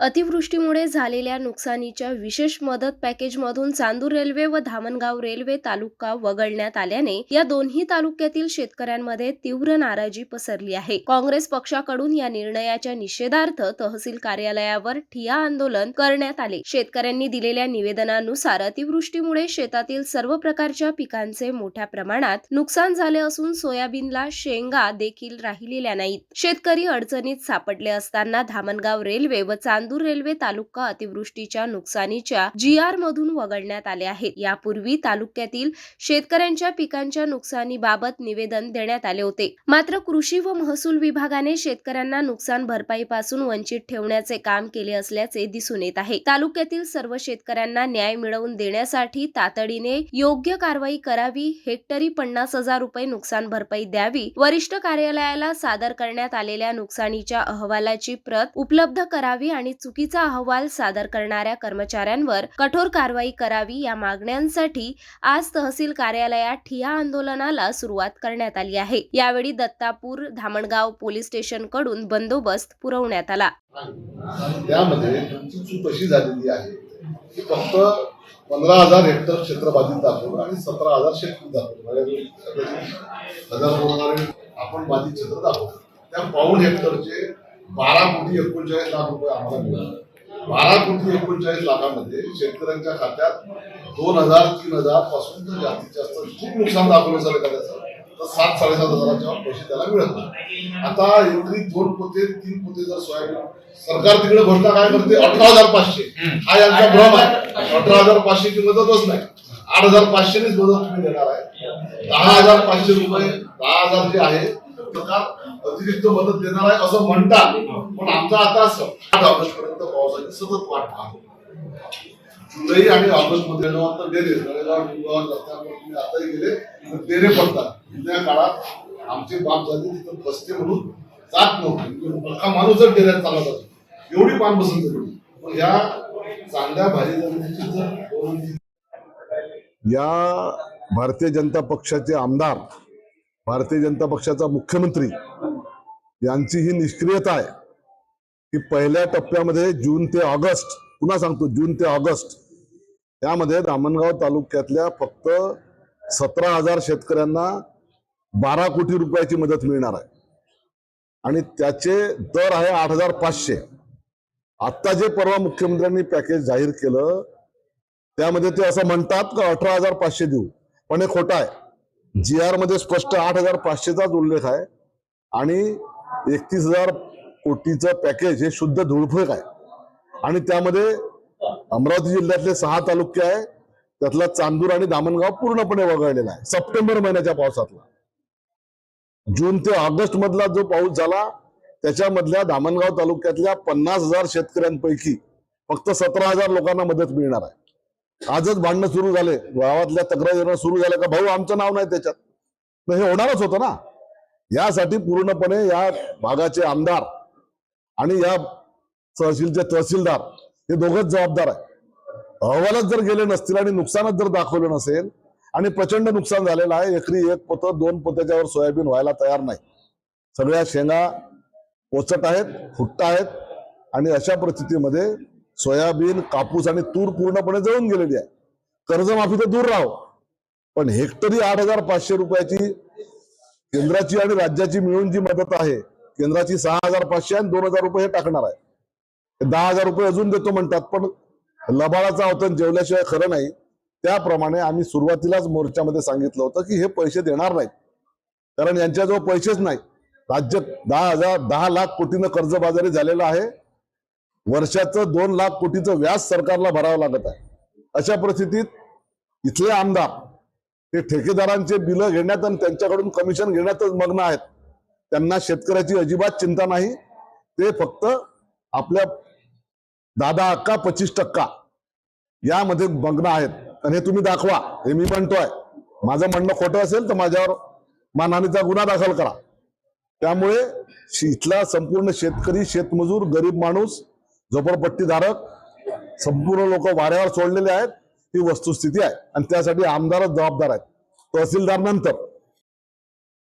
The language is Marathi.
अतिवृष्टीमुळे झालेल्या नुकसानीच्या विशेष मदत पॅकेजमधून चांदूर रेल्वे व धामणगाव रेल्वे तालुका वगळण्यात आल्याने या दोन्ही तालुक्यातील शेतकऱ्यांमध्ये तीव्र नाराजी पसरली आहे. काँग्रेस पक्षाकडून या निर्णयाच्या निषेधार्थ तहसील कार्यालयावर ठिया आंदोलन करण्यात आले. शेतकऱ्यांनी दिलेल्या निवेदनानुसार अतिवृष्टीमुळे शेतातील सर्व प्रकारच्या पिकांचे मोठ्या प्रमाणात नुकसान झाले असून सोयाबीनला शेंगा देखील राहिलेल्या नाहीत. शेतकरी अडचणीत सापडले असताना धामणगाव रेल्वे व चांदूर रेल्वे तालुका अतिवृष्टीच्या नुकसानीच्या जी आर मधून वगळण्यात आले आहेत. यापूर्वी तालुक्यातील शेतकऱ्यांच्या पिकांच्या नुकसानीबाबत निवेदन देण्यात आले होते. मात्र कृषी व महसूल विभागाने शेतकऱ्यांना नुकसान भरपाईपासून वंचित ठेवण्याचे काम केले असल्याचे दिसून येत आहे. तालुक्यातील सर्व शेतकऱ्यांना न्याय मिळवून देण्यासाठी तातडीने योग्य कारवाई करावी हेक्टरी पन्नास हजार रुपये नुकसान भरपाई द्यावी वरिष्ठ कार्यालयाला सादर करण्यात आलेल्या नुकसानीच्या अहवालाची प्रत उपलब्ध करावी आणि चुकीचा अहवाल सादर करणाऱ्या कर्मचाऱ्यांवर कठोर कारवाई करावी या मागण्यांसाठी आज तहसील कार्यालयात ठिया आंदोलनाला सुरुवात करण्यात आली आहे. यावेळी दत्तापूर धामणगाव पोलीस स्टेशनकडून बंदोबस्त पुरवण्यात आला. त्यामध्ये तुमची चूक अशी झालेली आहे की फक्त पंधरा हजार हेक्टर क्षेत्र बाधित दाखवलं आणि सतरा हजार शेतकरी दाखवलं म्हणजे हजार दोन हजार आपण बाधित क्षेत्र दाखवलं त्या पाऊण हेक्टरचे बारा कोटी एकोणचाळीस लाख रुपये आम्हाला मिळाले. बारा कोटी एकोणचाळीस लाखामध्ये शेतकऱ्यांच्या खात्यात दोन हजार तीन हजारपासून तर जास्तीत जास्त खूप नुकसान दाखवलं सर एखाद्याचं तर सात साडेसात हजाराच्या पैसे त्याला मिळत नाही. आता एकरी दोन पोते तीन पोते जर सोयाबीन सरकार तिकडे घोषणा काय करते? अठरा हजार पाचशे. हा यांचा भ्रम आहे. अठरा हजार पाचशेची मदतच नाही. आठ हजार पाचशेनीच मदत तुम्ही देणार आहे. दहा हजार पाचशे रुपये दहा हजार जे आहे सरकार अतिरिक्त मदत देणार आहे असं म्हणतात. पण आमचा आता आठ ऑगस्ट पर्यंत पावसाची सतत वाट पाहतो. जुलै आणि ऑगस्टमध्ये तर गेले नळेगाव निमगाव रस्त्यावर तुम्ही आताही गेले तर डेरे पडतात. जुन्या काळात आमची बाप झाली तिथं बसते म्हणून जात नव्हते. म्हणजे अख्खा माणूस जर डेऱ्यात चालत असतो एवढी पान बसंत होती. पण ह्या चांगल्या भारी जमिनीची जर या भारतीय जनता पक्षाचे आमदार भारतीय जनता पक्षाचा मुख्यमंत्री यांची ही निष्क्रियता आहे. की पहिल्या टप्प्यामध्ये जून ते ऑगस्ट पुन्हा सांगतो जून ते ऑगस्ट त्यामध्ये रामणगाव तालुक्यातल्या फक्त सतरा हजार शेतकऱ्यांना बारा कोटी रुपयाची मदत मिळणार आहे. आणि त्याचे दर आहे आठ हजार पाचशे. आत्ता जे परवा मुख्यमंत्र्यांनी पॅकेज जाहीर केलं त्यामध्ये ते असं म्हणतात का अठरा हजार पाचशे देऊ. पण हे खोटं आहे. जी आरमध्ये स्पष्ट आठ हजार पाचशेचाच उल्लेख आहे. आणि एकतीस हजार कोटीचं पॅकेज हे शुद्ध धुळफेक आहे. आणि त्यामध्ये अमरावती जिल्ह्यातले सहा तालुके आहे. त्यातला चांदूर आणि दामणगाव पूर्णपणे वगळलेला आहे. सप्टेंबर महिन्याच्या पावसातला. जून ते ऑगस्ट मधला जो पाऊस झाला त्याच्यामधल्या दामणगाव तालुक्यातल्या पन्नास हजार शेतकऱ्यांपैकी फक्त सतरा हजार लोकांना मदत मिळणार आहे. आजच भांडणं सुरू झाले. गावातल्या तक्रारी येणं सुरू झालं का भाऊ आमचं नाव नाही त्याच्यात. मग हे होणारच होतं ना? यासाठी पूर्णपणे या भागाचे आमदार आणि या तहसीलचे तहसीलदार हे दोघच जबाबदार आहे अहवालच जर गेले नसतील आणि नुकसानच जर दाखवलं नसेल आणि प्रचंड नुकसान झालेलं आहे एकरी एक पोतं दोन पोत्याच्यावर सोयाबीन व्हायला तयार नाही. सगळ्या शेंगा पोचट आहेत फुट्ट आहेत आणि अशा परिस्थितीमध्ये सोयाबीन कापूस आणि तूर पूर्णपणे जळून गेलेली आहे. कर्जमाफी तर दूर राहो. पण हेक्टरी आठ हजार पाचशे रुपयाची केंद्राची आणि राज्याची मिळून जी मदत आहे केंद्राची सहा हजार पाचशे आणि दोन हजार रुपये हे टाकणार आहे. दहा हजार रुपये अजून देतो म्हणतात पण लबाळाचा अवतन जेवल्याशिवाय खरं नाही. त्याप्रमाणे आम्ही सुरुवातीलाच मोर्चामध्ये सांगितलं होतं की हे पैसे देणार नाहीत. कारण यांच्याजवळ पैसेच नाही राज्य दहा हजार दहा लाख कोटीनं कर्जबाजारी झालेलं आहे. वर्षाचं दोन लाख कोटीचं व्याज सरकारला भरावं लागत आहे. अशा परिस्थितीत इथले आमदार हे ठेकेदारांचे बिलं घेण्यात आणि त्यांच्याकडून कमिशन घेण्यातच मग्न आहेत. त्यांना शेतकऱ्याची अजिबात चिंता नाही. ते फक्त आपल्या दादा अक्का पच्चीस टक्का यामध्ये मग्न आहेत. आणि हे तुम्ही दाखवा हे मी म्हणतोय. माझं म्हणणं खोटं असेल तर माझ्यावर मानहानीचा गुन्हा दाखल करा. त्यामुळे इथला संपूर्ण शेतकरी शेतमजूर गरीब माणूस झोपडपट्टीधारक संपूर्ण लोक वाऱ्यावर सोडलेले आहेत ही वस्तुस्थिती आहे. आणि त्यासाठी आमदारच जबाबदार आहेत. तहसीलदार नंतर.